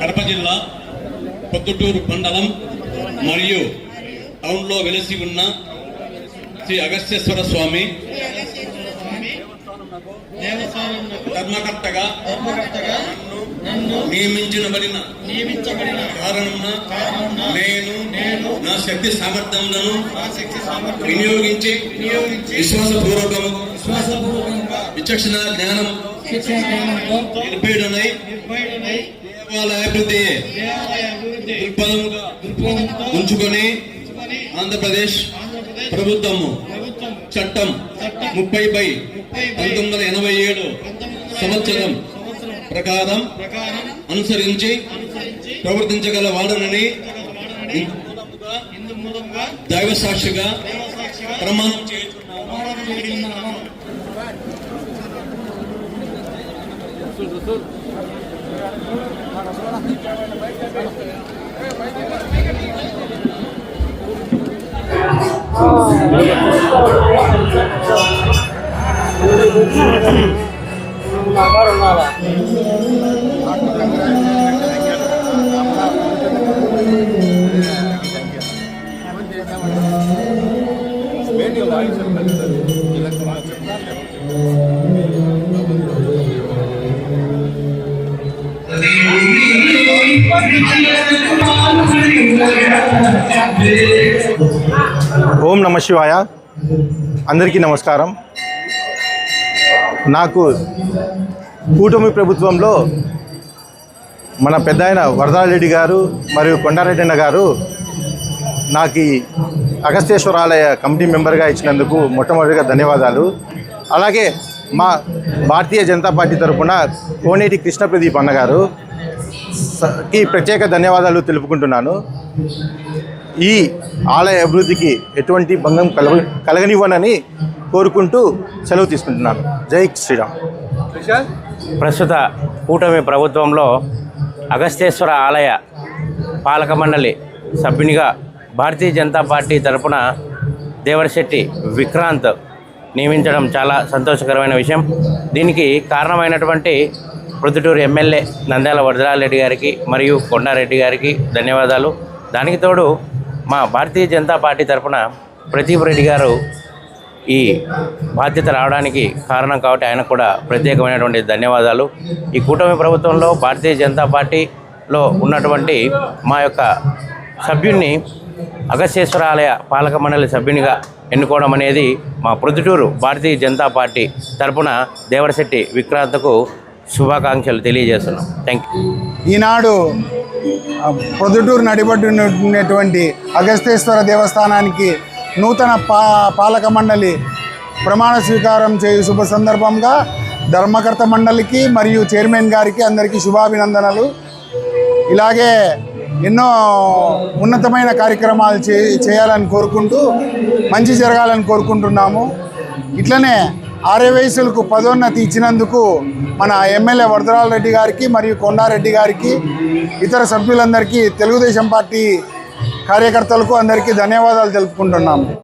కడప జిల్లా పొద్దుటూరు మండలం మరియు టౌన్లో వెలిసి ఉన్న శ్రీ అగస్త్యేశ్వర స్వామి ధర్మకర్తగా నియమించబడిన కారణమున నేను నా శక్తి సామర్థ్యములను వినియోగించి విశ్వాసపూర్వకము విచక్షణ జ్ఞానం నిర్భయుడనై దేవాలయ అభివృద్ధి దేవాలయ అభివృద్ధి దృక్పథముగా ఉంచుకొని ఆంధ్రప్రదేశ్ ప్రభుత్వము ప్రభుత్వం చట్టం ముప్పై బై పంతొమ్మిది వందల ఎనభై ఏడు సంవత్సరం ప్రకారం ప్రకారం అనుసరించి ప్రవర్తించగల వాడనని ఇందు మూలంగా దైవ సాక్షిగా ప్రమాణం చేయుచున్నాను. ఓం నమ శివాయ. అందరికీ నమస్కారం. నాకు కూటమి ప్రభుత్వంలో మన పెద్ద ఆయన వరదారెడ్డి గారు మరియు కొండారెడ్డి అన్న గారు నాకు అగస్తేశ్వరాలయ కమిటీ మెంబర్గా ఇచ్చినందుకు మొట్టమొదటిగా ధన్యవాదాలు. అలాగే మా భారతీయ జనతా పార్టీ తరఫున కోనేటి కృష్ణ ప్రదీప్ అన్నగారు కి ప్రత్యేక ధన్యవాదాలు తెలుపుకుంటున్నాను. ఈ ఆలయ అభివృద్ధికి ఎటువంటి భంగం కలగ కలగనివ్వనని కోరుకుంటూ సెలవు తీసుకుంటున్నాను. జై శ్రీరామ్. ప్రస్తుత కూటమి ప్రభుత్వంలో అగస్తేశ్వర ఆలయ పాలక మండలి సభ్యునిగా భారతీయ జనతా పార్టీ తరపున దేవరశెట్టి విక్రాంత్ నియమించడం చాలా సంతోషకరమైన విషయం. దీనికి కారణమైనటువంటి ప్రొద్దుటూరు ఎమ్మెల్యే నంద్యాల వరదరారెడ్డి గారికి మరియు కొండారెడ్డి గారికి ధన్యవాదాలు. దానికి తోడు మా భారతీయ జనతా పార్టీ తరపున ప్రదీప్ రెడ్డి గారు ఈ బాధ్యత రావడానికి కారణం కాబట్టి ఆయనకు కూడా ప్రత్యేకమైనటువంటి ధన్యవాదాలు. ఈ కూటమి ప్రభుత్వంలో భారతీయ జనతా పార్టీలో ఉన్నటువంటి మా యొక్క సభ్యుణ్ణి అగస్యేశ్వర ఆలయ పాలక మండలి సభ్యునిగా ఎన్నుకోవడం అనేది మా ప్రొద్దుటూరు భారతీయ జనతా పార్టీ తరపున దేవరశెట్టి విక్రాంతకు శుభాకాంక్షలు తెలియజేస్తున్నాం. థ్యాంక్ యూ ఈనాడు ప్రొద్దుటూరు నడిబడి అగస్తేశ్వర దేవస్థానానికి నూతన పా పాలక మండలి ప్రమాణ స్వీకారం చేయు శుభ సందర్భంగా ధర్మకర్త మండలికి మరియు చైర్మన్ గారికి అందరికీ శుభాభినందనలు. ఇలాగే ఎన్నో ఉన్నతమైన కార్యక్రమాలు చే చేయాలని కోరుకుంటూ మంచి జరగాలని కోరుకుంటున్నాము. ఇట్లనే ఆరే వయసులకు పదోన్నతి ఇచ్చినందుకు మన ఎమ్మెల్యే వరదరాల రెడ్డి గారికి మరియు కొండారెడ్డి గారికి ఇతర సభ్యులందరికీ తెలుగుదేశం పార్టీ కార్యకర్తలకు అందరికీ ధన్యవాదాలు తెలుపుకుంటున్నాము.